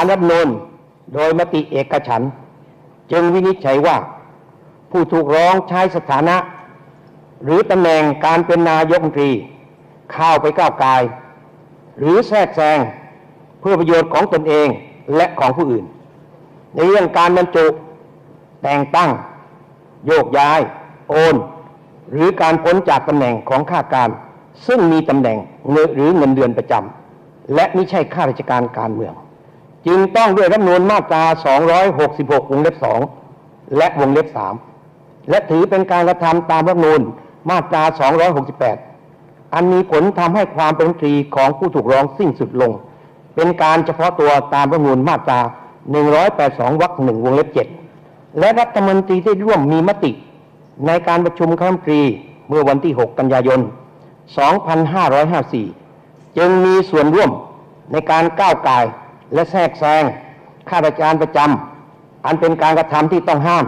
ารรัฐธรรมนูญโดยมติเอกฉัน จึงวินิจฉัยว่า ผู้ถูกร้องใช้สถานะ หรือตำแหน่งการเป็นนายกรัฐมนตรี เข้าไปก้าวไกาย หรือแทรกแซงเพื่อประโยชน์ของตนเองและของผู้อื่น ในเรื่องการบรรจุแต่งตั้ง โยกย้าย โอน หรือการพ้นจากตำแหน่งของข้าการ ซึ่งมีตำแหน่งเงหรือเงินเดือนประจำและไม่ใช่ข้าราชการการเมือง จึงต้องด้วยรัฐมนูญมาตรา 266 วงเล็บ 2 และวงเล็บ 3 และถือเป็นการกระทำตามรัฐมนูญมาตรา 268 อันมีผลทำให้ความเป็นตรีของผู้ถูกร้องสิ้นสุดลง เป็นการเฉพาะตัวตามรัฐมนูญมาตรา 182 วรรคหนึ่งวงเล็บ 7 และรัฐมนตรีที่ร่วมมีมติ ในการประชุมคณะรัฐมนตรีเมื่อวันที่ 6 กันยายน 2554 จึงมีส่วนร่วมในการก้าวไก่าย และแทรกแซงข้าราชการประจำอันเป็นการกระทำที่ต้องห้าม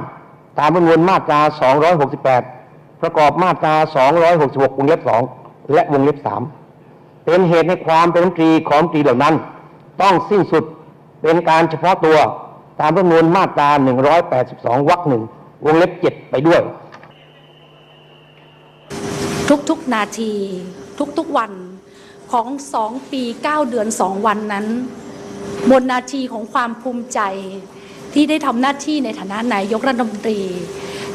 ตามประมวลมาตรา 268 ประกอบมาตรา 266 วงเล็บ 2 และวงเล็บ 3 เป็นเหตุในความเป็นรัฐมนตรีของรัฐมนตรีเหล่านั้น ต้องสิ้นสุดเป็นการเฉพาะตัวตามประมวลมาตรา 182 วรรคหนึ่งวงเล็บ 7 ไปด้วย ทุกๆนาที ทุกๆวันของสองปีเก้าเดือนสองวันนั้น บนนาทีของความภูมิใจ ที่ได้ทำหน้าที่ในฐานะนายกรัฐมนตรี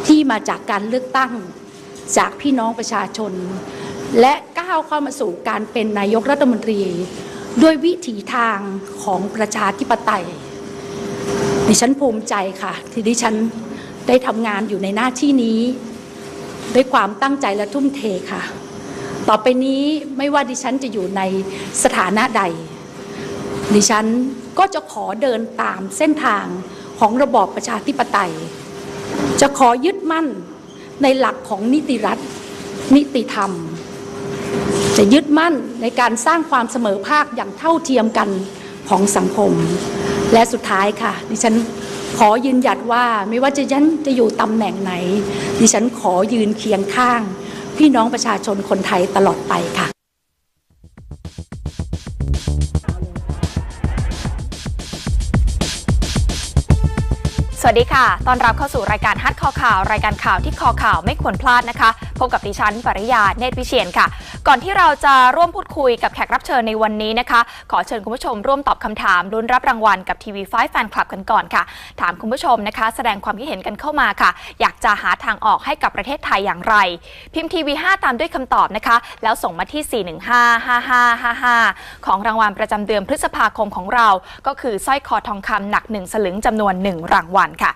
ที่มาจากการเลือกตั้งจากพี่น้องประชาชน และก้าวเข้ามาสู่การเป็นนายกรัฐมนตรี ด้วยวิถีทางของประชาธิปไตย ดิฉันภูมิใจค่ะ ที่ดิฉันได้ทำงานอยู่ในหน้าที่นี้ ด้วยความตั้งใจและทุ่มเทค่ะ ต่อไปนี้ไม่ว่าดิฉันจะอยู่ในสถานะใด ดิฉันก็จะขอเดินตามเส้นทางของระบอบประชาธิปไตย จะขอยึดมั่นในหลักของนิติรัฐ นิติธรรม จะยึดมั่นในการสร้างความเสมอภาคอย่างเท่าเทียมกันของสังคม และสุดท้ายค่ะ ดิฉันขอยืนหยัดว่าไม่ว่าจะยันจะอยู่ตำแหน่งไหน ดิฉันขอยืนเคียงข้าง พี่น้องประชาชนคนไทยตลอดไปค่ะ วัสดีค่ะ ตอนรับเข้าสู่รายการฮัทคอข่าว รายการข่าวที่คอข่าวไม่ควรพลาดนะคะ พบกับดิฉันปริยา เนตรวิเชียนค่ะ ก่อนที่เราจะร่วมพูดคุยกับแขกรับเชิญในวันนี้นะคะ ขอเชิญคุณผู้ชมร่วมตอบคำถามลุ้นรับรางวัลกับทีวีไฟแฟนคลับกันก่อนค่ะ ถามคุณผู้ชมนะคะ แสดงความคิดเห็นกันเข้ามาค่ะ อยากจะหาทางออกให้กับประเทศไทยอย่างไร พิมพ์ทีวี5ตามด้วยคำตอบนะคะ แล้วส่งมาที่ 4155555 ของรางวัลประจำเดือนพฤษภาคมของเรา ก็คือสร้อยคอทองคำหนัก 1 สลึงจำนวน 1 รางวัลค่ะ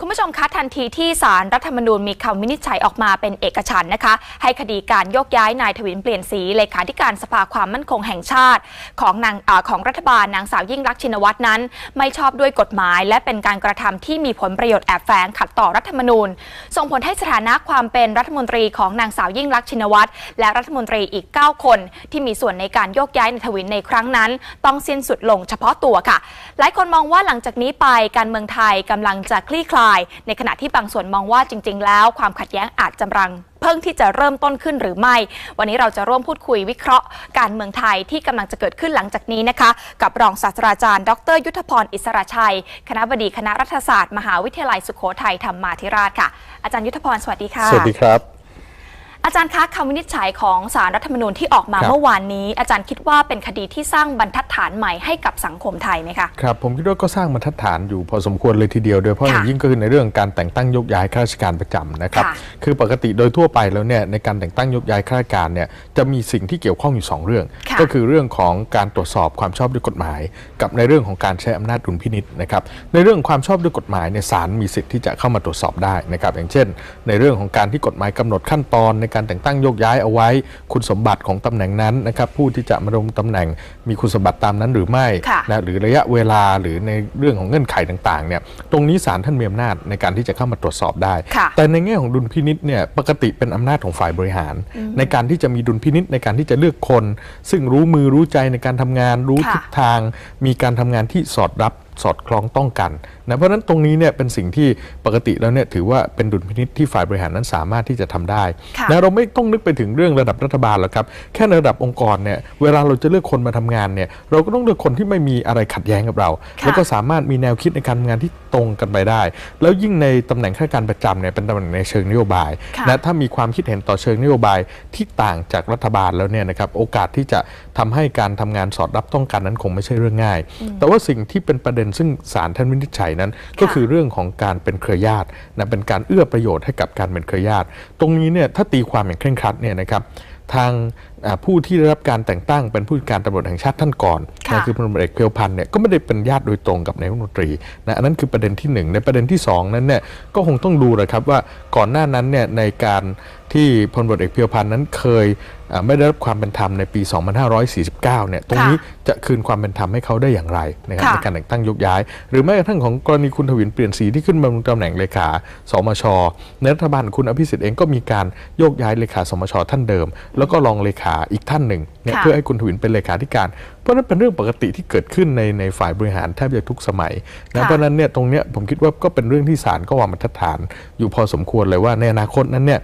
คุณผู้ชมคะทันทีที่สารรัฐธรรมนูญมีคำวินิจฉัยออกมาเป็นเอกฉันนะคะ ให้คดีการโยกย้ายนายทวินเปลี่ยนสีเลขาธิการสภาความมั่นคงแห่งชาติ ของนางอของรัฐบาลนางสาวยิ่งรักชินวัตรนั้น ไม่ชอบด้วยกฎหมาย และเป็นการกระทำที่มีผลประโยชน์แอบแฝงขัดต่อรัฐธรรมนูญ ส่งผลให้สถานะความเป็นรัฐมนตรีของนางสาวยิ่งรักชินวัตรและรัฐมนตรีอีก 9 คน ที่มีส่วนในการโยกย้ายนายทวินในครั้งนั้น ต้องสิ้นสุดลงเฉพาะตัวค่ะ หลายคนมองว่าหลังจากนี้ไปการเมืองไทยกำลังจะคลี่คลายในขณะที่บางส่วนมองว่าจริง ๆ แล้วความขัดแย้งอาจจำรังเพิ่งที่จะเริ่มต้นขึ้นหรือไม่ วันนี้เราจะร่วมพูดคุยวิเคราะห์การเมืองไทยที่กำลังจะเกิดขึ้นหลังจากนี้นะคะ กับรองศาสตราจารย์ ดร ยุทธพรอิสระชัย คณะบดีคณะรัฐศาสตร์ มหาวิทยาลัยสุโขทัยธรรมาธิราชค่ะ อาจารย์ยุทธพรสวัสดีค่ะ สวัสดีครับ อาจารย์คะคำวินิจฉัยของสารรัฐธรรมนูญที่ออกมาครับเมื่อวานนี้ อาจารย์คิดว่าเป็นคดีที่สร้างบรรทัดฐานใหม่ให้กับสังคมไทยไหมคะครับผมคิดว่าก็สร้างบรรทัดฐานอยู่พอสมควรเลยทีเดียวโดยเฉพาะค่ะอย่างยิ่งก็คือในเรื่องการแต่งตั้งยกย้ายข้าราชการประจำนะครับค่ะคือปกติโดยทั่วไปแล้วเนี่ยในการแต่งตั้งยกย้ายข้าราชการเนี่ยจะมีสิ่งที่เกี่ยวข้องอยู่ 2 เรื่องค่ะก็คือเรื่องของการตรวจสอบความชอบด้วยกฎหมาย กับในเรื่องของการใช้อำนาจดุลพินิษนะครับในเรื่องความชอบด้วยกฎหมายเนี่ยศาลมีสิทธิ์ที่จะเข้ามาตรวจสอบได้นะครับอย่างเช่น ในเรื่องของการที่กฎหมายกำหนดขั้นตอนในการแต่งตั้งโยกย้ายเอาไว้ คุณสมบัติของตำแหน่งนั้นนะครับผู้ที่จะมาดำรงตำแหน่งมีคุณสมบัติตามนั้นหรือไม่ค่ะนะหรือระยะเวลาหรือในเรื่องของเงื่อนไขต่างๆเนี่ยตรงนี้ศาลท่านมีอำนาจในการที่จะเข้ามาตรวจสอบได้ค่ะแต่ในแง่ของดุลพินิษเนี่ยปกติเป็นอำนาจของฝ่ายบริหาร ในการที่จะมีดุลพินิษในการที่จะเลือกคน ซึ่งรู้มือรู้ใจในการทำงาน รู้ค่ะทิศทาง มีการทำงานที่สอดรับ สอดคล้องต้องกันนะเพราะฉะนั้นตรงนี้เนี่ยเป็นสิ่งที่ปกติแล้วเนี่ยถือว่าเป็นดุลพินิษที่ฝ่ายบริหารนั้นสามารถที่จะทำได้ค่ะนะเราไม่ต้องนึกไปถึงเรื่องระดับรัฐบาลหรอกครับแค่ในระดับองค์กรเนี่ยเวลาเราจะเลือกคนมาทำงานเนี่ยเราก็ต้องเลือกคนที่ไม่มีอะไรขัดแย้งกับเราค่ะแล้วก็สามารถมีแนวคิดในการทำงานที่ตรงกันไปได้ แล้วยิ่งในตำแหน่งข้าราชการประจำเนี่ยเป็นตำแหน่งในเชิงนโยบายค่ะนะถ้ามีความคิดเห็นต่อเชิงนโยบายที่ต่างจากรัฐบาลแล้วเนี่ยนะครับโอกาสที่จะทำให้การทำงานสอดรับต้องกันนั้นคงไม่ใช่เรื่องง่าย แต่ว่าสิ่งที่เป็นประเด็นซึ่งศาลท่านวินิจฉัยนั้น ก็คือเรื่องของการเป็นเครือญาตินะเป็นการเอื้อประโยชน์ให้กับการเป็นเครือญาติ ตรงนี้เนี่ยถ้าตีความอย่างเคร่งครัดเนี่ยนะครับทางอ่า ผู้ที่ได้รับการแต่งตั้งเป็นผู้การตำรวจแห่งชาติท่านก่อนค่ะนะคือพลตำรวจเอกเพียวพันธ์เนี่ยก็ไม่ได้เป็นญาติโดยตรงกับนายกรัฐมนตรีนะอันนั้นคือประเด็นที่หนึ่งในประเด็นที่สองนั้นเนี่ยก็คงต้องดูเลยครับว่าก่อนหน้านั้นเนี่ยในการที่พลตำรวจเอกเพียวพันธ์นั้นเคยอ่าไม่ได้รับความเป็นธรรมในปี 2549 เนี่ย ตรงนี้จะคืนความเป็นธรรมให้เขาได้อย่างไรนะครับค่ะในการแต่งตั้งยกย้าย หรือแม้กระทั่งของกรณีคุณทวินเปลี่ยนสีที่ขึ้นมาบนตำแหน่งเลขา สมชในรัฐบาลคุณอภิสิทธิ์เองก็มีการโยกย้ายเลขาสมชท่านเดิม แล้วก็รองเลขาอีกท่านหนึ่งเนี่ยค่ะเพื่อให้คุณทวินเป็นเลขาธิการ เพราะฉะนั้นเป็นเรื่องปกติที่เกิดขึ้นในในฝ่ายบริหารแทบจะทุกสมัยนะค่ะเพราะฉะนั้นเนี่ยตรงเนี้ยผมคิดว่าก็เป็นเรื่องที่ศาลก็วางบรรทัดฐาน อยู่พอสมควรเลยว่าในอนาคตนั้นเนี่ย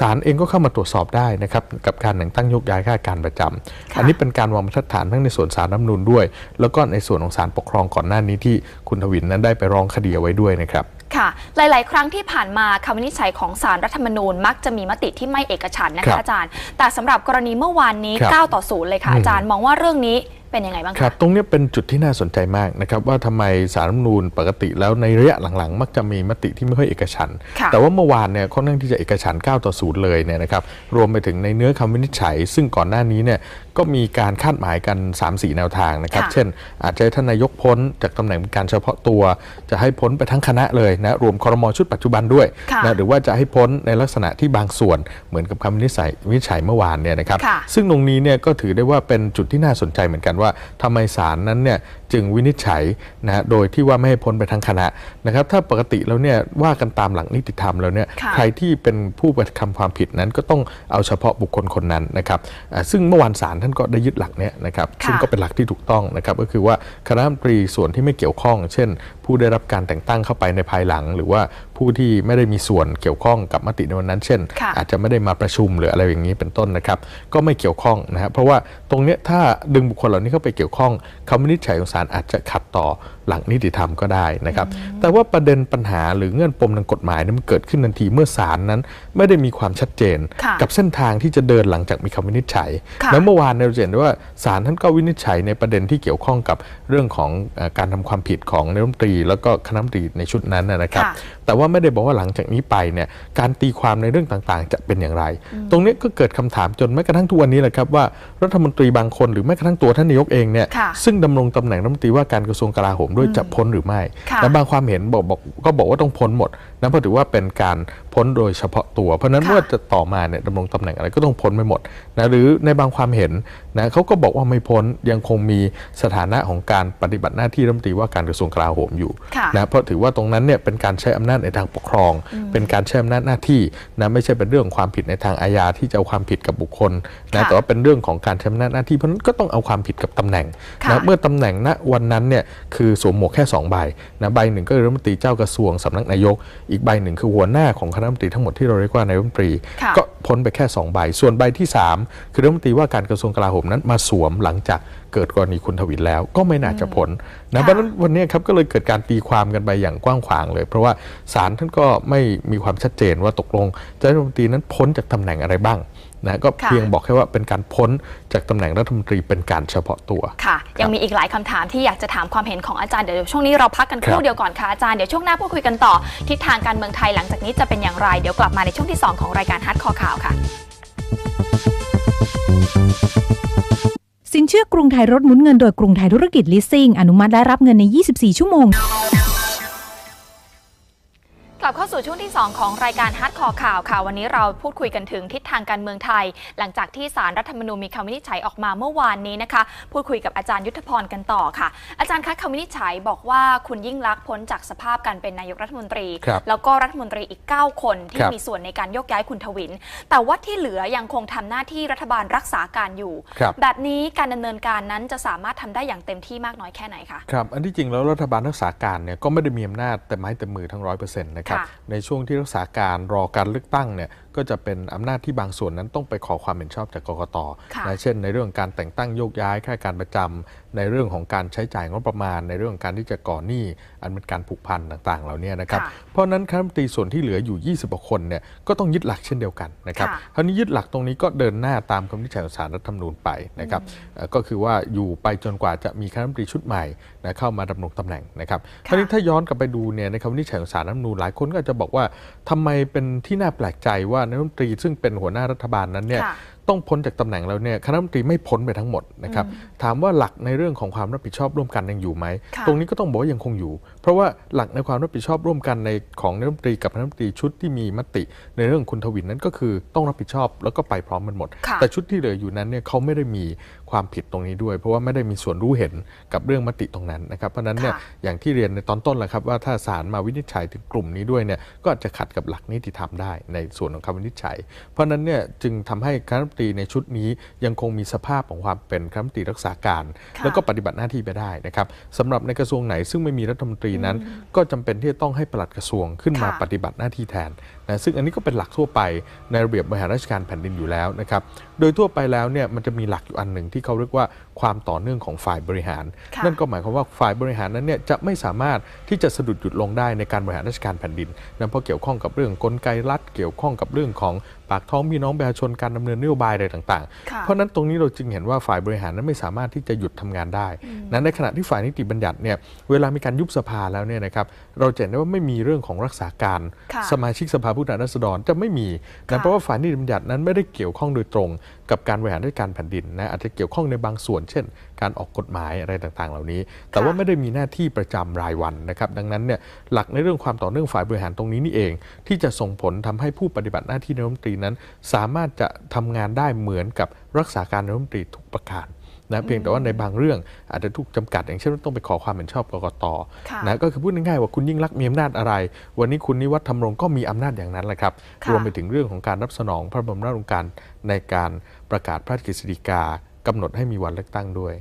ศาลเองก็เข้ามาตรวจสอบได้นะครับกับการแต่งตั้งโยกย้ายข้าราชการประจำค่ะอันนี้เป็นการวางบรรทัดฐานทั้งในส่วนศาลรัฐธรรมนูญด้วย แล้วก็ในส่วนของศาลปกครองก่อนหน้านี้ที่คุณทวินนั้นได้ไปร้องคดีเอาไว้ด้วยนะครับ ค่ะ หลาย ๆ ครั้งที่ผ่านมาคำวินิจฉัยของสารรัฐธรรมนูญมักจะมีมติที่ไม่เอกฉันท์นะครัคะบอาจารย์ แต่สำหรับกรณีเมื่อวานนี้ครับ9ต่อ0เลยค่ะอืมอาจารย์มองว่าเรื่องนี้เป็นยังไงบ้างครัคะบตรงเนี้ยเป็นจุดที่น่าสนใจมากนะครับว่าทำไมสารรัฐธรรมนูญปกติแล้วในระยะหลังๆ มักจะมีมติที่ไม่ค่อยเอกฉันท์ค่ะแต่ว่าเมื่อวานเนี่ยค่อนข้างที่จะเอกฉันท์9ต่อ0เลยเนี่ยนะครับรวมไปถึงในเนื้อคำวินิจฉัย ซึ่งก่อนหน้านี้เนี่ยก็มีการคาดหมายกัน 3-4 แนวทางนะครับค่ะเช่น อาจจะให้ท่านนายกพ้นจากตำแหน่งเป็นการเฉพาะตัว จะให้พ้นไปทั้งคณะเลยนะรวมครมชุดปัจจุบันด้วยค่ะนะหรือว่าจะให้พ้นในลักษณะที่บางส่วนเหมือนกับคำวินิจฉัยวินิจฉัยเมื่อวานเนี่ยนะครับค่ะซึ่งตรงนี้เนี่ยก็ถือได้ว่าเป็นจุดที่น่าสนใจเหมือนกันว่าทำไมศาลนั้นเนี่ยจึงวินิจฉัยนะฮะโดยที่ว่าไม่ให้พ้นไปทั้งคณะนะครับ ถ้าปกติแล้วเนี่ยว่ากันตามหลักนิติธรรมแล้วเนี่ยค่ะใครที่เป็นผู้กระทำความผิดนั้นก็ต้องเอาเฉพาะบุคคลคนนั้นนะครับอ่าซึ่งเมื่อวานศาลท่านก็ได้ยึดหลักเนี้ยนะครับค่ะซึ่งก็เป็นหลักที่ถูกต้องนะครับก็คือว่าคณะรัฐมนตรีส่วนที่ไม่เกี่ยวข้อง เช่นผู้ได้รับการแต่งตั้งเข้าไปในภายหลัง หรือว่าผู้ที่ไม่ได้มีส่วนเกี่ยวข้องกับมติในวันนั้น เช่นค่ะอาจจะไม่ได้มาประชุมหรืออะไรอย่างนี้เป็นต้นนะครับ ก็ไม่เกี่ยวข้องนะครับเพราะว่าตรงเนี้ยถ้าดึงบุคคลเหล่านี้เข้าไปเกี่ยวข้องคำวินิจฉัยของศาลอาจจะขัดต่อหลักนิติธรรมก็ได้นะครับ แต่ว่าประเด็นปัญหาหรือเงื่อนปมทางกฎหมายนั้นมันเกิดขึ้นทันทีเมื่อศาลนั้น ไม่ได้มีความชัดเจนค่ะกับเส้นทางที่จะเดินหลังจากมีคำวินิจฉัยค่ะแล้วเมื่อวานเนี่ยเราจะเห็นได้ว่าศาลท่านก็วินิจฉัยในประเด็นที่เกี่ยวข้องกับเรื่องของเอ่อการทำความผิดของนายรัฐมนตรีแล้วก็คณะรัฐมนตรีในชุดนั้นนะครับแต่ว่าไม่ได้บอกว่าหลังจากนี้ไปเนี่ยการตีความในเรื่องต่างๆ จะเป็นอย่างไร ตรงนี้ก็เกิดคำถามจนแม้กระทั่งทุกวันนี้แหละครับว่ารัฐมนตรีบางคนหรือแม้กระทั่งตัวท่านนายกเองเนี่ยค่ะซึ่งดำรงตำแหน่งรัฐมนตรีว่าการกระทรวงกลาโหมด้วยจะพ้นหรือไม่ค่ะและบางความเห็นบอกบอกก็บอกว่าต้องพ้นหมดนะเพราะถือว่าเป็นการพ้นโดยเฉพาะตัว เพราะฉะนั้นค่ะว่าจะต่อมาเนี่ยดำรงตำแหน่งอะไรก็ต้องพ้นไปหมดนะหรือในบางความเห็นนะเขาก็บอกว่าไม่พ้นยังคงมีสถานะของการปฏิบัติหน้าที่รัฐมนตรีว่าการกระทรวงกลาโหมอยู่ค่ะนะเพราะถือว่าตรงนั้นเนี่ยเป็นการใช้อำนาจในทางปกครอง เป็นการใช้อำนาจหน้าที่นะไม่ใช่เป็นเรื่องของความผิดในทางอาญาที่จะเอาความผิดกับบุคคลนะค่ะแต่ว่าเป็นเรื่องของการใช้อำนาจหน้าที่เพราะฉะนั้นก็ต้องเอาความผิดกับตำแหน่งค่ะนะเมื่อตำแหน่งณวันนั้นเนี่ยคือสวมหมวกแค่สองใบนะใบหนึ่งก็คือรัฐมนตรีเจ้ากระทรวงสำนักนายก อีกใบหนึ่งคือหัวหน้าของคณะรัฐมนตรีทั้งหมดที่เราเรียกว่านายรัฐมนตรีค่ะก็ พ้นไปแค่สองใบ ส่วนใบที่สามคือรัฐมนตรีว่าการกระทรวงกลาโหมนั้นมาสวมหลังจากเกิดกรณีคุณทวินแล้วก็ไม่น่าจะพ้นนะค่ะเพราะฉะนั้นวันนี้ครับก็เลยเกิดการตีความกันไปอย่างกว้างขวางเลย เพราะว่าศาลท่านก็ไม่มีความชัดเจนว่าตกลงจะให้รัฐมนตรีนั้นพ้นจากตำแหน่งอะไรบ้าง นะก็ค่ะเพียงบอกแค่ว่าเป็นการพ้นจากตำแหน่งรัฐมนตรีเป็นการเฉพาะตัวค่ะ ยังมีอีกหลายคำถามที่อยากจะถามความเห็นของอาจารย์เดี๋ยวช่วงนี้เราพักกันคครัรู่บเดียวก่อนค่ะอาจารย์เดี๋ยวช่วงหน้าพูดคุยกันต่อทิศทางการเมืองไทยหลังจากนี้จะเป็นอย่างไรเดี๋ยวกลับมาในช่วงที่ 2 ของรายการฮัทคอข่าวค่ะ สินเชื่อกรุงไทยรถหมุนเงินโดยกรุงไทยธุรกิจลิสซิ่งอนุมัติและรับเงินใน 24 ชั่วโมง กลับเข้าสู่ช่วงที่ 2 ของรายการฮัดคอข่าวค่ะ วันนี้เราพูดคุยกันถึงทิศทางการเมืองไทย หลังจากที่สารรัฐธรรมนูญมีคำวินิจฉัยออกมาเมื่อวานนี้นะคะ พูดคุยกับอาจารย์ยุทธพรกันต่อค่ะ อาจารย์คะคำวินิจฉัยบอกว่าคุณยิ่งลักษณ์พ้นจากสภาพการเป็นนายกรัฐมนตรีครับแล้วก็รัฐมนตรีอีก 9 คนที่ครับมีส่วนในการโยกย้ายคุณทวิน แต่ว่าที่เหลือยังคงทำหน้าที่รัฐบาลรักษาการอยู่ครับแบบนี้การดำเนินการนั้นจะสามารถทำได้อย่างเต็มที่มากน้อยแค่ไหนคะครับอันที่จริงแล้วรัฐบาลรักษาการเนี่ยก็ไม่ได้มีอำนาจแต่ไม้แต่มือทั้งร้อยเปอร์เซ็นต์นะครับค่ะในช่วงที่รักษาการรอการเลือกตั้งเนี่ยก็จะเป็นอำนาจที่บางส่วนนั้นต้องไปขอความเห็นชอบจากกกตค่ะนะเช่น ในเรื่องการแต่งตั้งโยกย้ายข้าราชการประจำในเรื่องของการใช้จ่ายงบประมาณ ในเรื่องของการที่จะก่อหนี้อันเป็นการผูกพันต่าง ๆ เหล่านี้นะครับค่ะเพราะฉะนั้นคณะรัฐมนตรีส่วนที่เหลืออยู่ 20กว่าคนเนี่ยก็ต้องยึดหลักเช่นเดียวกันนะครับค่ะคราวนี้ยึดหลักตรงนี้ก็เดินหน้าตามคำวินิจฉัยของศาลรัฐธรรมนูญไปนะครับเอ่อก็คือว่าอยู่ไปจนกว่าจะมีคณะรัฐมนตรีชุดใหม่นะเข้ามาดำรงตำแหน่งนะครับคราวนี้ถ้าย้อนกลับไปดูเนี่ยในคำวินิจฉัยของศาลรัฐธรรมนูญหลายคนก็อาจจะบอกว่าทำไมเป็นที่น่าแปลกใจว่านายกรัฐมนตรีซึ่งเป็นหัวหน้ารัฐบาลนั้นเนี่ยค่ะต้องพ้นจากตำแหน่งแล้วเนี่ยคณะรัฐมนตรีไม่พ้นไปทั้งหมดนะครับถามว่าหลักในเรื่องของความรับผิดชอบร่วมกันยังอยู่ไหมค่ะตรงนี้ก็ต้องบอกว่ายังคงอยู่ เพราะว่าหลักในความรับผิดชอบร่วมกันในของนายกรัฐมนตรีกับคณะรัฐมนตรีชุดที่มีมติ ในเรื่องคุณทวินนั้นก็คือต้องรับผิดชอบแล้วก็ไปพร้อมกันหมดค่ะแต่ชุดที่เหลืออยู่นั้นเนี่ยเขาไม่ได้มี ความผิดตรงนี้ด้วย เพราะว่าไม่ได้มีส่วนรู้เห็นกับเรื่องมติตรงนั้นนะครับเพราะฉะนั้นเนี่ยค่ะอย่างที่เรียนในตอนต้นแหละครับว่าถ้าศาลมาวินิจฉัยถึงกลุ่มนี้ด้วยเนี่ยก็อาจจะขัดกับหลักนิติธรรมได้ในส่วนของคำวินิจฉัย เพราะฉะนั้นเนี่ยจึงทำให้คณะรัฐมนตรีในชุดนี้ยังคงมีสภาพของความเป็นคณะรัฐมนตรีรักษาการค่ะแล้วก็ปฏิบัติหน้าที่ไปได้นะครับสำหรับในกระทรวงไหนซึ่งไม่มีรัฐมนตรีนั้น ก็จำเป็นที่จะต้องให้ปลัดกระทรวงขึ้นมาค่ะปฏิบัติหน้าที่แทน นะซึ่งอันนี้ก็เป็นหลักทั่วไปในระเบียบ บริหารราชการแผ่นดินอยู่แล้วนะครับ โดยทั่วไปแล้วเนี่ยมันจะมีหลักอยู่อันหนึ่งที่เขาเรียกว่าความต่อเนื่องของฝ่ายบริหารค่ะนั่นก็หมายความว่าฝ่ายบริหารนั้นเนี่ยจะไม่สามารถที่จะสะดุดหยุดลงได้ในการบริหารราชการแผ่นดินนั่นเพราะเกี่ยวข้องกับเรื่องกลไกรัฐเกี่ยวข้องกับเรื่องของปากท้องพี่น้องประชาชนการดำเนินนโยบายอะไรต่างค่ะๆเพราะฉะนั้นตรงนี้เราจึงเห็นว่าฝ่ายบริหารนั้นไม่สามารถที่จะหยุดทำงานได้นั้นในขณะที่ฝ่ายนิติบัญญัติเนี่ยเวลามีการยุบสภาแล้วเนี่ยนะครับเราจะเห็นได้ว่าไม่มีเรื่องของรักษาการค่ะสมาชิกสภาผู้แทนราษฎรจะไม่มีค่ะนะเพราะว่าฝ่ายนิติบัญญัตินั้นไม่ได้เกี่ยวข้องโดยตรงกับการบริหารราชการแผ่นดินนะอาจจะเกี่ยวข้องในบางส่วนเช่น การออกกฎหมายอะไรต่างๆ เหล่านี้ แต่ว่าไม่ได้มีหน้าที่ประจำรายวันนะครับ ดังนั้นเนี่ยหลักในเรื่องความต่อเนื่องฝ่ายบริหารตรงนี้นี่เอง ที่จะส่งผลทำให้ผู้ปฏิบัติหน้าที่นายกรัฐมนตรีนั้น สามารถจะทำงานได้เหมือนกับรักษาการนายกรัฐมนตรีทุกประการนะเพียงแต่ว่าในบางเรื่องอาจจะถูกจำกัด อย่างเช่นว่าต้องไปขอความเห็นชอบกกตค่ะนะก็คือพูดง่ายๆว่าคุณยิ่งรักษณ์มีอำนาจอะไร วันนี้คุณนิวัฒน์ธรรมรงค์ก็มีอำนาจอย่างนั้นแหละครับค่ะรวมไปถึงเรื่องของการรับสนองพระบรมราชโองการในการประกาศพระราชกฤษฎีกา กำหนดให้มีวันเลือกตั้งด้วย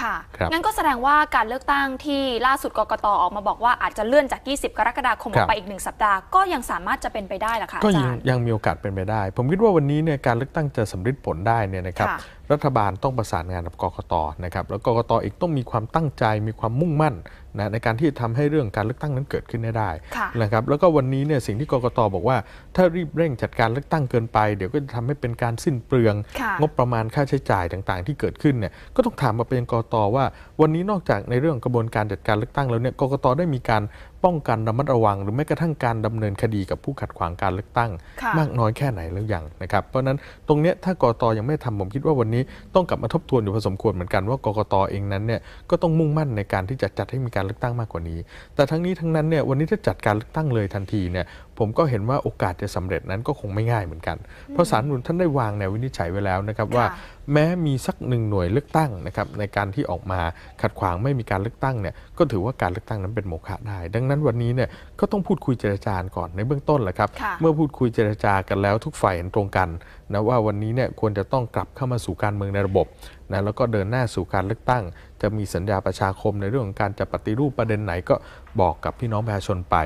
ค่ะครับงั้นก็แสดงว่าการเลือกตั้งที่ล่าสุดกกตออกมาบอกว่าอาจจะเลื่อนจาก 20 กรกฎาคมอครัอบกไปอีกหนึ่งสัปดาห์ก็ยังสามารถจะเป็นไปได้เหรอคะก็อายัจางรย์ยังมีโอกาสเป็นไปได้ ผมคิดว่าวันนี้เนี่ยการเลือกตั้งจะสำเร็จผลได้เนี่ยนะครับค่ะ รัฐบาลต้องประสานงานกับกกตนะครับแล้วกกตอีกต้องมีความตั้งใจมีความมุ่งมั่นนะในการที่จะทำให้เรื่องการเลือกตั้งนั้นเกิดขึ้นให้ได้ค่ะนะครับแล้วก็วันนี้เนี่ยสิ่งที่กกตบอกว่า ถ้ารีบเร่งจัดการเลือกตั้งเกินไป เดี๋ยวก็จะทำให้เป็นการสิ้นเปลือง ค่ะ งบประมาณค่าใช้จ่ายต่างๆ ที่เกิดขึ้นเนี่ยก็ต้องถามมาเป็นกกตว่า วันนี้นอกจากในเรื่องกระบวนการจัดการเลือกตั้งแล้วเนี่ยกกตได้มีการป้องกันระมัดระวัง หรือแม้กระทั่งการดำเนินคดีกับผู้ขัดขวางการเลือกตั้งค่ะมากน้อยแค่ไหนแล้วยังนะครับเพราะฉะนั้นตรงเนี้ยถ้ากกตยังไม่ทำผมคิดว่าวันนี้ต้องกลับมาทบทวนอยู่พอสมควรเหมือนกันว่ากกตเองนั้นเนี่ยก็ต้องมุ่งมั่นในการที่จะจัดให้มีการเลือกตั้งมากกว่านี้ แต่ทั้งนี้ทั้งนั้นเนี่ยวันนี้ถ้าจัดการเลือกตั้งเลยทันทีเนี่ย ผมก็เห็นว่าโอกาสจะสำเร็จนั้นก็คงไม่ง่ายเหมือนกัน เพราะสารรัฐธรรมนุนท่านได้วางแนววินิจฉัยไว้แล้วนะครับว่าค่ะแม้มีสักหนึ่งหน่วยเลือกตั้งนะครับในการที่ออกมาขัดขวางไม่มีการเลือกตั้งเนี่ยก็ถือว่าการเลือกตั้งนั้นเป็นโมฆะได้ ดังนั้นวันนี้เนี่ยก็ต้องพูดคุยเจรจาก่อนในเบื้องต้นแหละครับค่ะเมื่อพูดคุยเจรจากันแล้วทุกฝ่ายเห็นตรงกัน นะว่าวันนี้เนี่ยควรจะต้องกลับเข้ามาสู่การเมืองในระบบนะแล้วก็เดินหน้าสู่การเลือกตั้ง จะมีสัญญาประชาคมในเรื่องของการจะปฏิรูปประเด็นไหนก็บอกกับพี่น้องประชาชนไป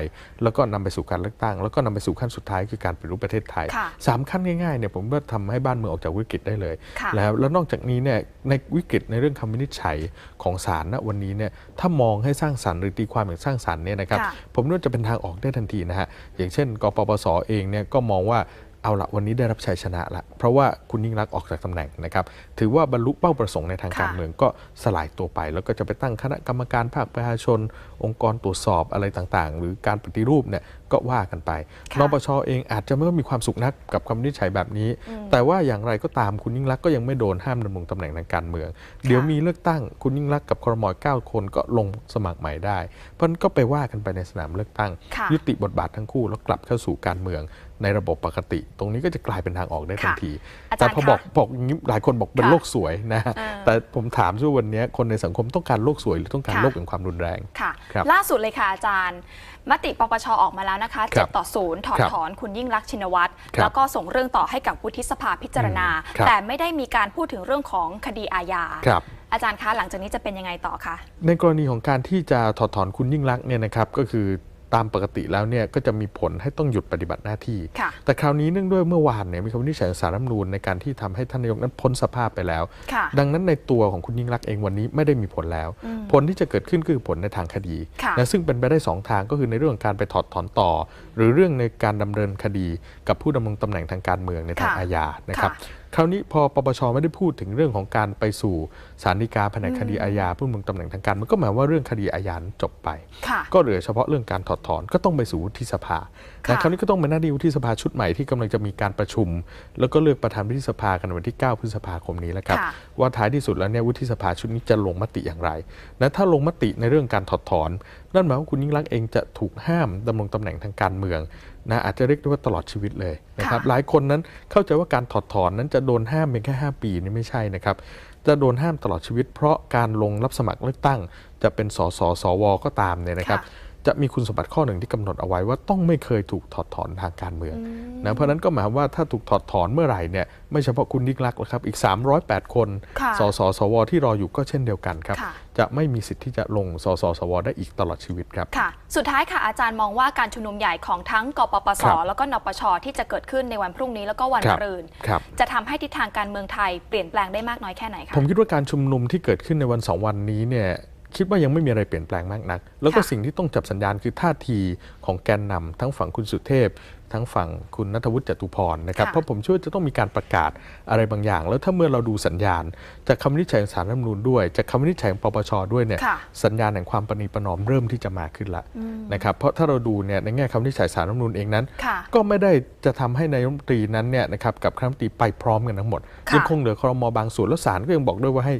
แล้วก็นำไปสู่การเลือกตั้ง แล้วก็นำไปสู่ขั้นสุดท้ายคือการปฏิรูปประเทศไทยค่ะสามขั้นง่ายๆเนี่ยผมว่าทำให้บ้านเมืองออกจากวิกฤตได้เลยค่ะแล้วแล้วนอกจากนี้เนี่ยในวิกฤตในเรื่องคำวินิจฉัยของศาลณวันนี้เนี่ยถ้ามองให้สร้างสรรค์หรือตีความอย่างสร้างสรรค์เนี่ยนะครับค่ะผมว่าจะเป็นทางออกได้ทันทีนะฮะอย่างเช่น กปปสเองเนี่ยก็มองว่า เอาละวันนี้ได้รับชัยชนะละเพราะว่าคุณยิ่งรักษณ์ออกจากตำแหน่งนะครับถือว่าบรรลุเป้าประสงค์ในทางค่ะการเมืองก็สลายตัวไป แล้วก็จะไปตั้งคณะกรรมการภาคประชาชน องค์กรตรวจสอบอะไรต่างๆ หรือการปฏิรูปเนี่ย ก็ว่ากันไปค่ะนปชเองอาจจะไม่มีความสุขนักกับคำวินิจฉัยแบบนี้ แต่ว่าอย่างไรก็ตามคุณยิ่งรักษณ์ก็ยังไม่โดนห้ามดำรงตำแหน่งทางการเมือง เดี๋ยวมีเลือกตั้งคุณยิ่งรักษณ์กับครมเก้าคนก็ลงสมัครใหม่ได้ เพราะฉะนั้นก็ไปว่ากันไปในสนามเลือกตั้งค่ะยุติบทบาททั้งคู่แล้วกลับเข้าสู่การเมืองในระบบปกติ ตรงนี้ก็จะกลายเป็นทางออกได้ทันค่ะทีอาจารย์แต่พอบอกคะบอกอย่างนี้หลายคนบอกเป็นค่ะโลกสวยนะฮะเออแต่ผมถามช่ววันนี้คนในสังคมต้องการโลกสวยหรือต้องการค่ะโลกแห่งความรุนแรงค่ะครับล่าสุดเลยค่ะอาจารย์ มติปปชออกมาแล้วนะคะครับ7ต่อ0ถอดครับถอนคุณยิ่งรักษณ์ชินวัตรครับแล้วก็ส่งเรื่องต่อให้กับวุฒิสภาพิจารณาอืมครับแต่ไม่ได้มีการพูดถึงเรื่องของคดีอาญาครับอาจารย์คะหลังจากนี้จะเป็นยังไงต่อคะในกรณีของการที่จะถอดถอนคุณยิ่งรักษณ์เนี่ยนะครับก็คือ ตามปกติแล้วเนี่ยก็จะมีผลให้ต้องหยุดปฏิบัติหน้าที่ค่ะแต่คราวนี้เนื่องด้วยเมื่อวานเนี่ยมีคำวินิจฉัยของสารรัฐธรรมนูญในการที่ทำให้ท่านนายกนั้นพ้นสภาพไปแล้วค่ะดังนั้นในตัวของคุณยิ่งรักษณ์เองวันนี้ไม่ได้มีผลแล้วอืมผลที่จะเกิดขึ้นคือผลในทางคดีค่ะนะซึ่งเป็นไปได้สองทางก็คือในเรื่องของการไปถอดถอนต่อ หรือเรื่องในการดำเนินคดีกับผู้ดำรงตำแหน่งทางการเมืองในทางค่ะอาญานะครับค่ะคราวนี้พอปปชไม่ได้พูดถึงเรื่องของการไปสู่ ศาลฎีกาแผนกคดีอาญาผู้ดำรงตำแหน่งทางการเมืองก็หมายว่าเรื่องคดีอาญานั้นจบไปค่ะก็เหลือเฉพาะเรื่องการถอดถอนก็ต้องไปสู่วุฒิสภาค่ะแต่คราวนี้ก็ต้องเป็นหน้าที่วุฒิสภาชุดใหม่ที่กำลังจะมีการประชุม แล้วก็เลือกประธานวุฒิสภากันวันที่ 9 พฤษภาคมนี้แล้วครับค่ะว่าท้ายที่สุดแล้วเนี่ยวุฒิสภาชุดนี้จะลงมติอย่างไรและถ้าลงมติในเรื่องการถอดถอน นั่นหมายว่าคุณยิ่งรักษณ์เองจะถูกห้ามดำรงตำแหน่งทางการเมืองนะอาจจะเรียกได้ว่าตลอดชีวิตเลยนะครับค่ะหลายคนนั้นเข้าใจว่าการถอดถอนนั้นจะโดนห้ามเพียงแค่ 5 ปีนี่ไม่ใช่นะครับ จะโดนห้ามตลอดชีวิต เพราะการลงรับสมัครเลือกตั้ง จะเป็นสสสวก็ตามเนี่ยนะครับ จะมีคุณสมบัติข้อหนึ่งที่กำหนดเอาไว้ว่าต้องไม่เคยถูกถอดถอนทางการเมืองนะเพราะฉะนั้นก็หมายความว่าถ้าถูกถอดถอนเมื่อไหร่เนี่ยไม่เฉพาะคุณยิ่งรักษณ์หรอกครับอีก 308 คนค่ะสสสวที่รออยู่ก็เช่นเดียวกันครับค่ะจะไม่มีสิทธิ์ที่จะลงสสสวได้อีกตลอดชีวิตครับค่ะ สุดท้ายค่ะอาจารย์มองว่าการชุมนุมใหญ่ของทั้งกปปสครับแล้วก็นปชที่จะเกิดขึ้นในวันพรุ่งนี้แล้วก็วันคมะรับรืนครับจะทำให้ทิศทางการเมืองไทยเปลี่ยนแปลงได้มากน้อยแค่ไหนคะผมคิดว่าการชุมนุมที่เกิดขึ้นในวันสองวันนี้เนี่ย คิดว่ายังไม่มีอะไรเปลี่ยนแปลงมากนัก แล้วก็ค่ะสิ่งที่ต้องจับสัญญาณคือท่าทีของแกนนำทั้งฝั่งคุณสุเทพ ทั้งฝั่งคุณนัทวุฒิจตุพรนะครับค่ะเพราะผมเชื่อว่าจะต้องมีการประกาศอะไรบางอย่าง แล้วถ้าเมื่อเราดูสัญญาณ จากคำวินิจฉัยของสารรัฐธรรมนูญด้วย จากคำวินิจฉัยของปปชด้วยเนี่ยค่ะสัญญาณแห่งความประนีประนอมเริ่มที่จะมาขึ้นละนะครับเพราะถ้าเราดูเนี่ยในแง่คำวินิจฉัยสารรัฐธรรมนูญเองนั้นค่ะก็ไม่ได้จะทำให้นายกรัฐมนตรีนั้นเนี่ยนะครับกับคณะรัฐมนตรีไปพร้อมกันทั้งหมดค่ะยังคงเหลือครมบางส่วนแล้วศาลก็ยังบอกด้วยว่าให้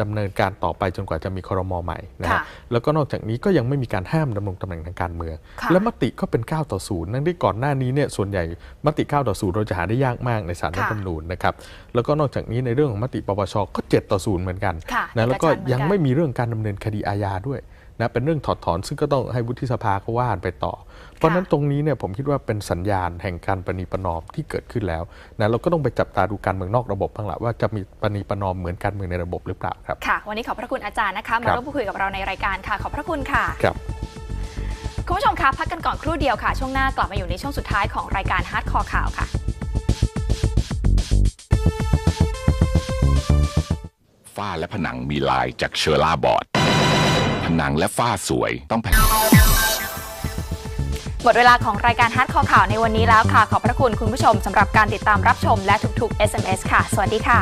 ดำเนินการต่อไปจนกว่าจะมีครมใหม่นะฮะค่ะแล้วก็นอกจากนี้ก็ยังไม่มีการห้ามดำรงตำแหน่งทางการเมืองค่ะและมติก็เป็น 9 ต่อ0นั่นที่ก่อนหน้านี้เนี่ยส่วนใหญ่มติ 9 ต่อ0เราจะหาได้ยากมากในศาลรัฐธรรมนูญนะครับแล้วก็นอกจากนี้ในเรื่องของมติปปชก็ 7 ต่อ0เหมือนกันค่ะนะแล้วก็เอกฉันท์เหมือนกันยังไม่มีเรื่องการดำเนินคดีอาญาด้วย นะเป็นเรื่องถอดถอนซึ่งก็ต้องให้วุฒิสภาเขาว่ากันไปต่อ เพราะฉะนั้นตรงนี้เนี่ยผมคิดว่าเป็นสัญญาณแห่งการประนีประนอมที่เกิดขึ้นแล้วนะเราก็ต้องไปจับตาดูการเมืองนอกระบบบ้างละว่าจะมีประนีประนอมเหมือนการเมืองในระบบหรือเปล่าครับค่ะวันนี้ขอบพระคุณอาจารย์นะคะมาครับร่วมพูดคุยกับเราในรายการค่ะ ขอบพระคุณค่ะครับคุณผู้ชมคะพักกันก่อนครู่เดียวค่ะ ช่วงหน้ากลับมาอยู่ในช่วงสุดท้ายของรายการฮาร์ดคอร์ข่าวค่ะฝ้าและผนังมีลายจากเชอร่าบอร์ด ผนังและฝ้าสวยต้องแผ่นหมดเวลาของรายการฮาร์ดคอร์ข่าวในวันนี้แล้วค่ะ ขอบพระคุณคุณผู้ชมสำหรับการติดตามรับชมและทุกๆ SMS ค่ะ สวัสดีค่ะ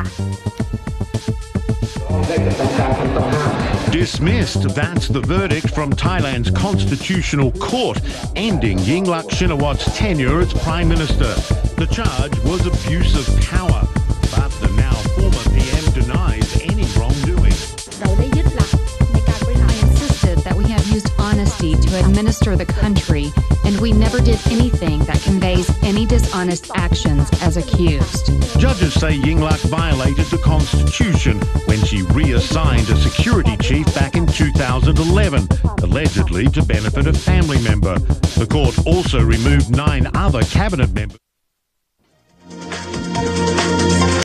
Dismissed, that's the verdict from Thailand's constitutional court, ending Yingluck Shinawat's tenure as Prime Minister. The charge was abuse of power, to administer the country, and we never did anything that conveys any dishonest actions as accused. Judges say Yingluck violated the constitution when she reassigned a security chief back in 2011, allegedly to benefit a family member. The court also removed nine other cabinet members.